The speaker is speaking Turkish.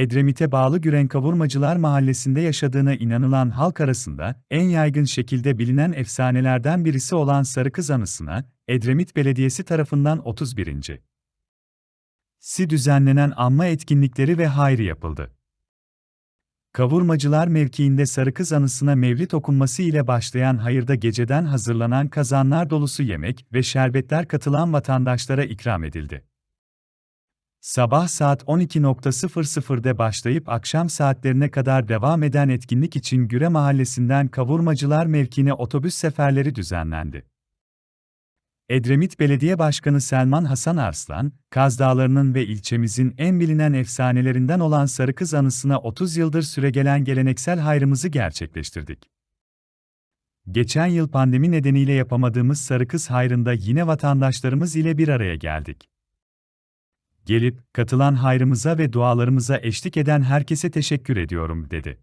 Edremit'e bağlı Güren Kavurmacılar Mahallesi'nde yaşadığına inanılan halk arasında en yaygın şekilde bilinen efsanelerden birisi olan Sarı Kız anısına, Edremit Belediyesi tarafından 31. si düzenlenen anma etkinlikleri ve hayri yapıldı. Kavurmacılar mevkiinde Sarı Kız anısına mevlit okunması ile başlayan hayırda geceden hazırlanan kazanlar dolusu yemek ve şerbetler katılan vatandaşlara ikram edildi. Sabah saat 12.00'de başlayıp akşam saatlerine kadar devam eden etkinlik için Güre Mahallesi'nden Kavurmacılar mevkine otobüs seferleri düzenlendi. Edremit Belediye Başkanı Selman Hasan Arslan, Kaz Dağları'nın ve ilçemizin en bilinen efsanelerinden olan Sarı Kız anısına 30 yıldır süregelen geleneksel hayrımızı gerçekleştirdik. Geçen yıl pandemi nedeniyle yapamadığımız Sarı Kız hayrında yine vatandaşlarımız ile bir araya geldik. Gelip, katılan hayrımıza ve dualarımıza eşlik eden herkese teşekkür ediyorum, dedi.